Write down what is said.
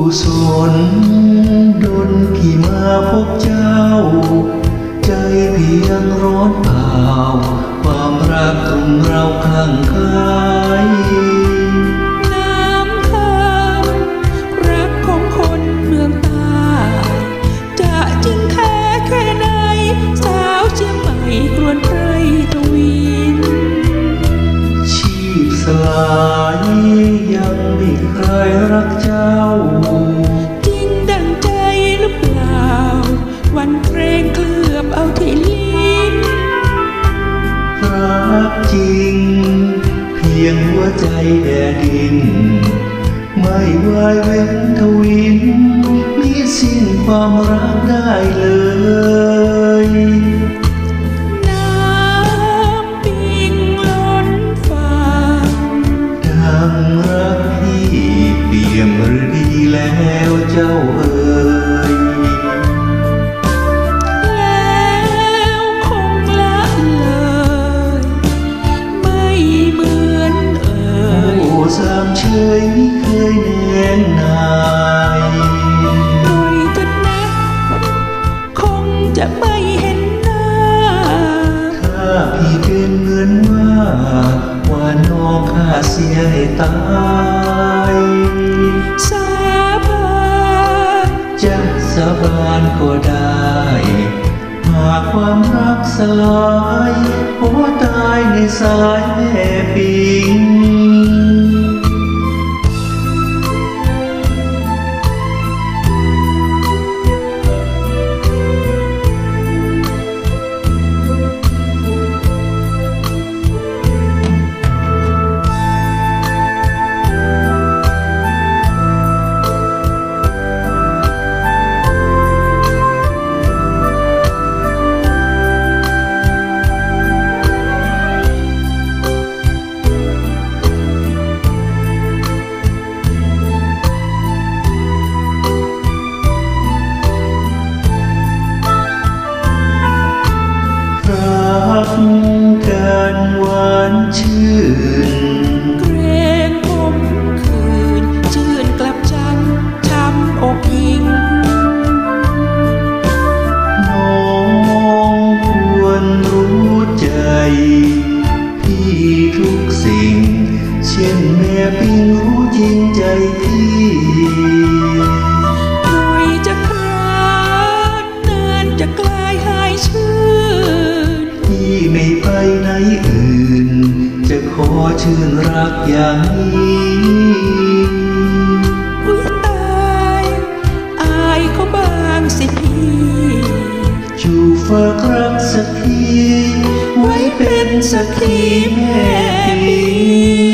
กุศลดนพี่มาพบเจ้า ใจเพียงร้อนผีพสลายยังไม่ใครรักเจ้า จริงดังใจหรือเปล่า วันเพลงเคลือบเอาที่ลิ้นรักจริง เพียงหัวใจแดดดิน ไม่วายเว้นทวิน มีสิ้นความรักได้เลย ดีแล้วเจ้าเอ๋ยแล้วคงล บานก็ได้ หากความรักสลายหัวตายในสาย หวานชื่นเกรงผมคืนชื่นกลับจันช้ำอกยิงน้องควรรู้ใจ พี่ทุกสิ่ง เช่นแม่ปิงรู้จริงใจ ขอชื่นรักอย่างนี้อุ้ยตายอายเขาบางสิพี่จูฝากรักสักที ไว้เป็นสักทีแม่ปี